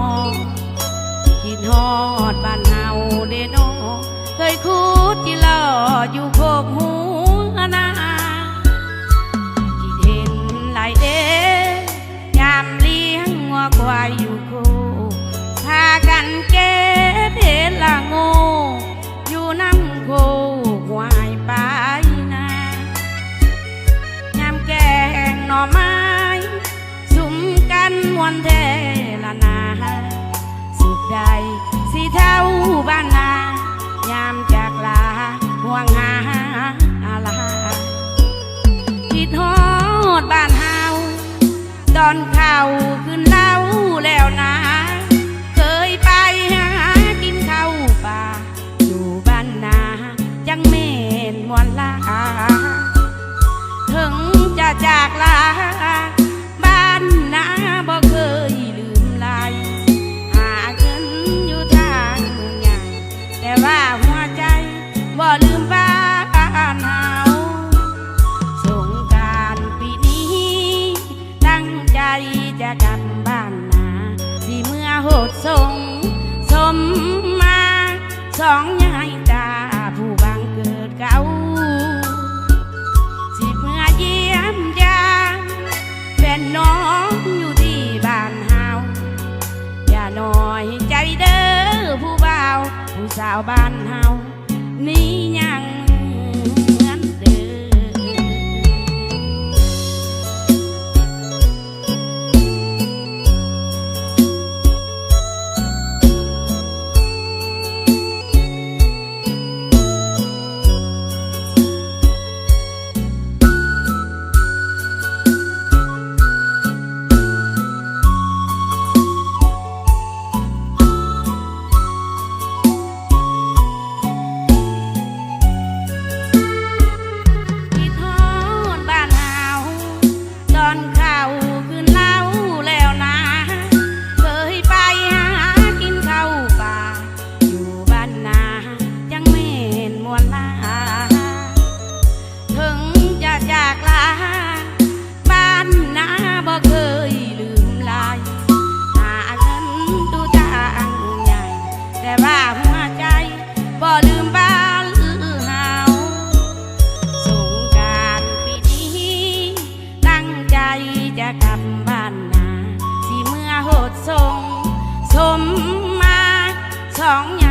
มองคิดฮอดบ้านเฮาเดนอเคยคูดที่ล่ออยู่โคกหูนาที่เห็นหลายเดยามเลี้ยงงัวควายอยู่โคพากันเก็บเห็นละงูอยู่น้ำโค ตอนเข่าขึ้นลา ดทรงสมมาสองยายตาผู้บังเกิดเก่าสิเมื่อเยี่ยมยามเป็นน้องอยู่ที่บ้านเฮาอย่าน้อยใจเด้อผู้บ่าว ผู้สาวบ้านเฮานี่ กลับบ้านนาที่เมื่อโหดทรงสมมาสอง